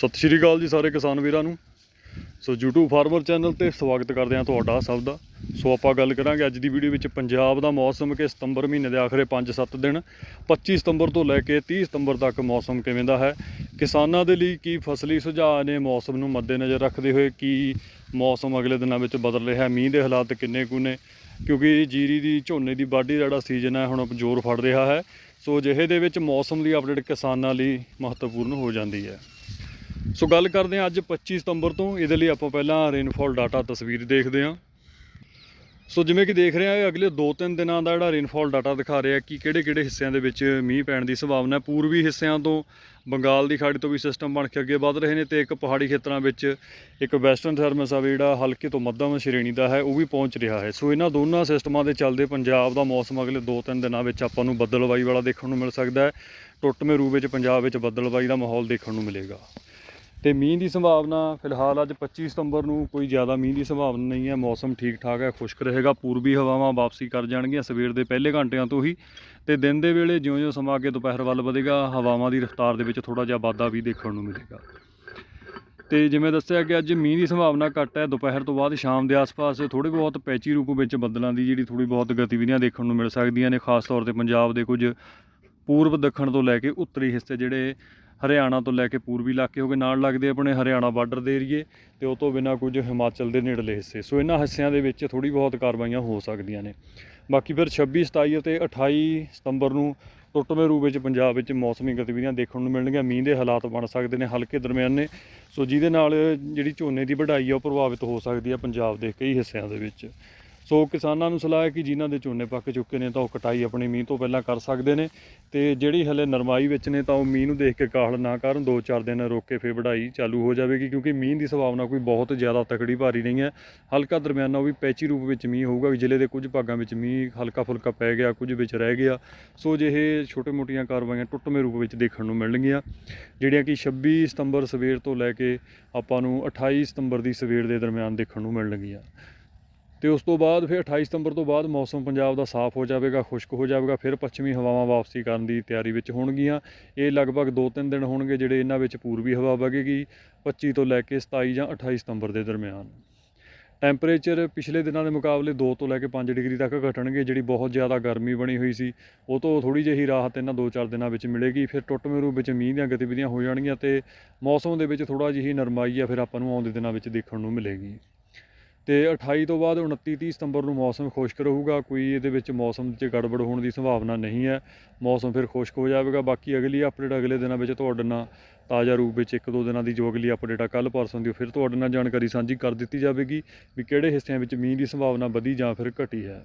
ਸਤਿ ਸ਼੍ਰੀ ਅਕਾਲ ਜੀ ਸਾਰੇ ਕਿਸਾਨ ਵੀਰਾਂ ਨੂੰ। ਸੋ YouTube ਫਾਰਮਰ ਚੈਨਲ ਤੇ ਸਵਾਗਤ ਕਰਦੇ ਹਾਂ ਤੁਹਾਡਾ ਸਭ ਦਾ। ਸੋ ਆਪਾਂ ਗੱਲ ਕਰਾਂਗੇ ਅੱਜ ਦੀ ਵੀਡੀਓ ਵਿੱਚ ਪੰਜਾਬ ਦਾ ਮੌਸਮ ਕਿ ਸਤੰਬਰ ਮਹੀਨੇ ਦੇ ਆਖਰੇ 5-7 ਦਿਨ 25 ਸਤੰਬਰ ਤੋਂ ਲੈ ਕੇ 30 ਸਤੰਬਰ ਤੱਕ ਮੌਸਮ ਕਿਵੇਂ ਦਾ ਹੈ, ਕਿਸਾਨਾਂ ਦੇ ਲਈ ਕੀ ਫਸਲੀ ਸੁਝਾਅ ਨੇ ਮੌਸਮ ਨੂੰ ਮੱਦੇਨਜ਼ਰ ਰੱਖਦੇ ਹੋਏ, ਕੀ ਮੌਸਮ ਅਗਲੇ ਦਿਨਾਂ ਵਿੱਚ ਬਦਲ ਰਿਹਾ ਮੀਂਹ ਦੇ ਹਾਲਾਤ ਕਿੰਨੇ ਕੁ ਨੇ, ਕਿਉਂਕਿ ਜੀਰੀ ਦੀ ਝੋਨੇ ਦੀ ਵਾਢੀ ਦਾ ਜਿਹੜਾ ਸੀਜ਼ਨ ਹੈ ਹੁਣ ਜ਼ੋਰ ਫੜ ਰਿਹਾ ਹੈ। ਸੋ ਜਿਹੇ ਦੇ ਵਿੱਚ ਮੌਸਮ ਦੀ ਅਪਡੇਟ ਕਿਸਾਨਾਂ ਲਈ ਮਹੱਤਵਪੂਰਨ ਹੋ ਜਾਂਦੀ ਹੈ। ਸੋ ਗੱਲ ਕਰਦੇ ਹਾਂ ਅੱਜ 25 ਸਤੰਬਰ ਤੋਂ। ਇਹਦੇ ਲਈ ਆਪਾਂ ਪਹਿਲਾਂ ਰੇਨਫਾਲ ਡਾਟਾ ਤਸਵੀਰ ਦੇਖਦੇ ਹਾਂ। ਸੋ ਜਿਵੇਂ ਕਿ ਦੇਖ ਰਹੇ ਹਾਂ ਇਹ ਅਗਲੇ 2-3 ਦਿਨਾਂ ਦਾ ਜਿਹੜਾ ਰੇਨਫਾਲ ਡਾਟਾ ਦਿਖਾ ਰਿਹਾ ਕਿ ਕਿਹੜੇ-ਕਿਹੜੇ ਹਿੱਸਿਆਂ ਦੇ ਵਿੱਚ ਮੀਂਹ ਪੈਣ ਦੀ ਸੰਭਾਵਨਾ ਹੈ। ਪੂਰਬੀ ਹਿੱਸਿਆਂ ਤੋਂ ਬੰਗਾਲ ਦੀ ਖਾੜੀ ਤੋਂ ਵੀ ਸਿਸਟਮ ਬਣ ਕੇ ਅੱਗੇ ਵੱਧ ਰਹੇ ਨੇ ਤੇ ਇੱਕ ਪਹਾੜੀ ਖੇਤਰਾਂ ਵਿੱਚ ਇੱਕ ਵੈਸਟਰਨ ਥਰਮਸ ਆ ਜਿਹੜਾ ਹਲਕੇ ਤੋਂ ਮੱਧਮ ਸ਼੍ਰੇਣੀ ਦਾ ਹੈ, ਉਹ ਵੀ ਪਹੁੰਚ ਰਿਹਾ ਹੈ। ਸੋ ਇਹਨਾਂ ਦੋਨਾਂ ਸਿਸਟਮਾਂ ਦੇ ਚੱਲਦੇ ਪੰਜਾਬ ਦਾ ਮੌਸਮ ਅਗਲੇ 2-3 ਦਿਨਾਂ ਵਿੱਚ ਆਪਾਂ ਨੂੰ ਬੱਦਲਵਾਈ ਵਾਲਾ ਦੇਖਣ ਨੂੰ ਮਿਲ ਸਕਦਾ ਹੈ। ਟੁੱਟਵੇਂ ਰੂਪ ਵਿੱਚ ਪੰਜਾਬ ਵਿੱਚ ਬੱਦਲਵਾਈ ਦਾ ਮਾਹੌਲ ਦੇਖਣ ਨੂੰ ਮਿਲੇਗਾ। ਤੇ ਮੀਂਹ ਦੀ ਸੰਭਾਵਨਾ ਫਿਲਹਾਲ ਅੱਜ 25 ਸਤੰਬਰ ਨੂੰ ਕੋਈ ਜ਼ਿਆਦਾ ਮੀਂਹ ਦੀ ਸੰਭਾਵਨਾ ਨਹੀਂ ਹੈ, ਮੌਸਮ ਠੀਕ ਠਾਕ ਹੈ, ਖੁਸ਼ਕ ਰਹੇਗਾ, ਪੂਰਬੀ ਹਵਾਵਾਂ ਵਾਪਸੀ ਕਰ ਜਾਣਗੀਆਂ ਸਵੇਰ ਦੇ ਪਹਿਲੇ ਘੰਟਿਆਂ ਤੋਂ ਹੀ ਤੇ ਦਿਨ ਦੇ ਵੇਲੇ ਜਿਉਂ-ਜਿਉਂ ਸਮਾਂ ਅੱਗੇ ਦੁਪਹਿਰ ਵੱਲ ਵਧੇਗਾ, ਹਵਾਵਾਂ ਦੀ ਰਫ਼ਤਾਰ ਦੇ ਵਿੱਚ ਥੋੜਾ ਜਿਹਾ ਵਾਧਾ ਵੀ ਦੇਖਣ ਨੂੰ ਮਿਲੇਗਾ। ਤੇ ਜਿਵੇਂ ਦੱਸਿਆ ਕਿ ਅੱਜ ਮੀਂਹ ਦੀ ਸੰਭਾਵਨਾ ਘੱਟ ਹੈ, ਦੁਪਹਿਰ ਤੋਂ ਬਾਅਦ ਸ਼ਾਮ ਦੇ ਆਸ-ਪਾਸ ਥੋੜੇ ਬਹੁਤ ਪੈਚੀ ਰੂਪ ਵਿੱਚ ਬੱਦਲਾਂ ਦੀ ਜਿਹੜੀ ਥੋੜੀ ਬਹੁਤ ਗਤੀਵਿਧੀਆਂ ਦੇਖਣ ਨੂੰ ਮਿਲ ਸਕਦੀਆਂ ਨੇ, ਖਾਸ ਤੌਰ ਤੇ ਪੰਜਾਬ ਦੇ ਕੁਝ ਪੂਰਬ ਦੱਖਣ ਤੋਂ ਲੈ ਕੇ ਉੱਤਰੀ ਹਿੱਸੇ ਜਿਹੜੇ ਹਰਿਆਣਾ ਤੋਂ ਲੈ ਕੇ ਪੂਰਬੀ ਇਲਾਕੇ ਹੋ ਗਏ, ਨਾਲ ਲੱਗਦੇ ਆਪਣੇ ਹਰਿਆਣਾ ਬਾਰਡਰ ਦੇ ਏਰੀਏ ਤੇ ਉਹ ਤੋਂ ਬਿਨਾਂ ਕੁਝ ਹਿਮਾਚਲ ਦੇ ਨੇੜਲੇ ਹਿੱਸੇ। ਸੋ ਇਹਨਾਂ ਹਿੱਸਿਆਂ ਦੇ ਵਿੱਚ ਥੋੜੀ ਬਹੁਤ ਕਾਰਵਾਈਆਂ ਹੋ ਸਕਦੀਆਂ ਨੇ। ਬਾਕੀ ਫਿਰ 26 27 ਅਤੇ 28 ਸਤੰਬਰ ਨੂੰ ਟੁੱਟਵੇਂ ਰੂਪ ਵਿੱਚ ਪੰਜਾਬ ਵਿੱਚ ਮੌਸਮੀ ਗਤੀਵਿਧੀਆਂ ਦੇਖਣ ਨੂੰ ਮਿਲਣਗੀਆਂ। ਮੀਂਹ ਦੇ ਹਾਲਾਤ ਬਣ ਸਕਦੇ ਨੇ, ਹਲਕੇ ਦਰਮਿਆਨੇ ਸੋ ਜਿਹਦੇ ਨਾਲ ਜਿਹੜੀ ਝੋਨੇ ਦੀ ਵਢਾਈ ਆ, ਉਹ ਪ੍ਰਭਾਵਿਤ ਹੋ ਸਕਦੀ ਹੈ ਪੰਜਾਬ ਦੇ ਕਈ ਹਿੱਸਿਆਂ ਦੇ ਵਿੱਚ। ਸੋ ਕਿਸਾਨਾਂ ਨੂੰ ਸਲਾਹ ਹੈ ਕਿ ਜਿਨ੍ਹਾਂ ਦੇ ਝੋਨੇ ਪੱਕ ਚੁੱਕੇ ਨੇ ਤਾਂ ਉਹ ਕਟਾਈ ਆਪਣੀ ਮੀਂਹ ਤੋਂ ਪਹਿਲਾਂ ਕਰ ਸਕਦੇ ਨੇ ਤੇ ਜਿਹੜੀ ਹਲੇ ਨਰਮਾਈ ਵਿੱਚ ਨੇ ਤਾਂ ਉਹ ਮੀਂਹ ਨੂੰ ਦੇਖ ਕੇ ਕਾਹਲ ਨਾ ਕਰਨ। 2-4 ਦਿਨ ਰੋਕ ਕੇ ਫੇਰ ਵਢਾਈ ਚਾਲੂ ਹੋ ਜਾਵੇਗੀ ਕਿਉਂਕਿ ਮੀਂਹ ਦੀ ਸੰਭਾਵਨਾ ਕੋਈ ਬਹੁਤ ਜ਼ਿਆਦਾ ਤਕੜੀ ਭਾਰੀ ਨਹੀਂ ਹੈ। ਹਲਕਾ ਦਰਮਿਆਨਾ ਉਹ ਵੀ ਪੈਚੀ ਰੂਪ ਵਿੱਚ ਮੀਂਹ ਹੋਊਗਾ ਜ਼ਿਲ੍ਹੇ ਦੇ ਕੁਝ ਭਾਗਾਂ ਵਿੱਚ ਮੀਂਹ ਹਲਕਾ ਫੁਲਕਾ ਪੈ ਗਿਆ, ਕੁਝ ਵਿੱਚ ਰਹਿ ਗਿਆ। ਸੋ ਜਿਹੇ ਛੋਟੇ-ਮੋਟੀਆਂ ਕਾਰਵਾਈਆਂ ਟੁੱਟਵੇਂ ਰੂਪ ਵਿੱਚ ਦੇਖਣ ਨੂੰ ਮਿਲਣਗੀਆਂ, ਜਿਹੜੀਆਂ ਕਿ 26 ਸਤੰਬਰ ਸਵੇਰ ਤੋਂ ਲੈ ਕੇ ਆਪਾਂ ਨੂੰ 28 ਸਤੰਬਰ ਦੀ ਸਵੇਰ ਦੇ ਦਰਮਿਆਨ ਦੇਖਣ ਨੂੰ ਮਿਲਣਗੀਆਂ। ਤੇ ਉਸ ਤੋਂ ਬਾਅਦ ਫਿਰ 28 ਸਤੰਬਰ ਤੋਂ ਬਾਅਦ ਮੌਸਮ ਪੰਜਾਬ ਦਾ ਸਾਫ਼ ਹੋ ਜਾਵੇਗਾ, ਖੁਸ਼ਕ ਹੋ ਜਾਵੇਗਾ, ਫਿਰ ਪੱਛਮੀ ਹਵਾਵਾਂ ਵਾਪਸੀ ਕਰਨ ਦੀ ਤਿਆਰੀ ਵਿੱਚ ਹੋਣਗੀਆਂ। ਇਹ ਲਗਭਗ 2-3 ਦਿਨ ਹੋਣਗੇ ਜਿਹੜੇ ਇਹਨਾਂ ਵਿੱਚ ਪੂਰਬੀ ਹਵਾ ਵਗੇਗੀ 25 ਤੋਂ ਲੈ ਕੇ 27 ਜਾਂ 28 ਸਤੰਬਰ ਦੇ ਦਰਮਿਆਨ। ਟੈਂਪਰੇਚਰ ਪਿਛਲੇ ਦਿਨਾਂ ਦੇ ਮੁਕਾਬਲੇ 2 ਤੋਂ ਲੈ ਕੇ 5 ਡਿਗਰੀ ਤੱਕ ਘਟਣਗੇ, ਜਿਹੜੀ ਬਹੁਤ ਜ਼ਿਆਦਾ ਗਰਮੀ ਬਣੀ ਹੋਈ ਸੀ। ਉਹ ਤੋਂ ਥੋੜੀ ਜਿਹੀ ਰਾਹਤ ਇਹਨਾਂ 2-4 ਦਿਨਾਂ ਵਿੱਚ ਮਿਲੇਗੀ। ਫਿਰ ਟੁੱਟਵੇਂ ਰੂਪ ਵਿੱਚ ਮੀਂਹ ਦੀਆਂ ਗਤੀਵਿਧੀਆਂ ਹੋ ਜਾਣਗੀਆਂ ਤੇ ਮੌਸਮ ਦੇ ਵਿੱਚ ਥੋੜਾ ਜਿਹੀ ਨਰਮਾਈ ਆ ਫਿਰ ਆਪਾਂ ਨੂੰ ਆਉਂਦੇ ਦਿਨਾਂ ਵਿੱਚ ਦੇਖਣ ਨੂੰ ਮਿਲੇਗੀ। ਤੇ 28 ਤੋਂ ਬਾਅਦ 29 30 ਸਤੰਬਰ ਨੂੰ ਮੌਸਮ ਖੁਸ਼ਕ ਰਹੂਗਾ। ਕੋਈ ਇਹਦੇ ਵਿੱਚ ਮੌਸਮ 'ਚ ਗੜਬੜ ਹੋਣ ਦੀ ਸੰਭਾਵਨਾ ਨਹੀਂ ਹੈ। ਮੌਸਮ ਫਿਰ ਖੁਸ਼ਕ ਹੋ ਜਾਵੇਗਾ। ਬਾਕੀ ਅਗਲੀ ਅਪਡੇਟ ਅਗਲੇ ਦਿਨਾਂ ਵਿੱਚ ਤੁਹਾਡੇ ਨਾਲ ਤਾਜ਼ਾ ਰੂਪ ਵਿੱਚ ਇੱਕ ਦੋ ਦਿਨਾਂ ਦੀ ਜੋ ਅਗਲੀ ਅਪਡੇਟ ਆ ਕੱਲ ਪਰਸੋਂ ਦੀ, ਉਹ ਫਿਰ ਤੁਹਾਡੇ ਨਾਲ ਜਾਣਕਾਰੀ ਸਾਂਝੀ ਕਰ ਦਿੱਤੀ ਜਾਵੇਗੀ ਵੀ ਕਿਹੜੇ ਹਿੱਸਿਆਂ ਵਿੱਚ ਮੀਂਹ ਦੀ ਸੰਭਾਵਨਾ ਵਧੀ ਜਾਂ ਫਿਰ ਘਟੀ ਹੈ।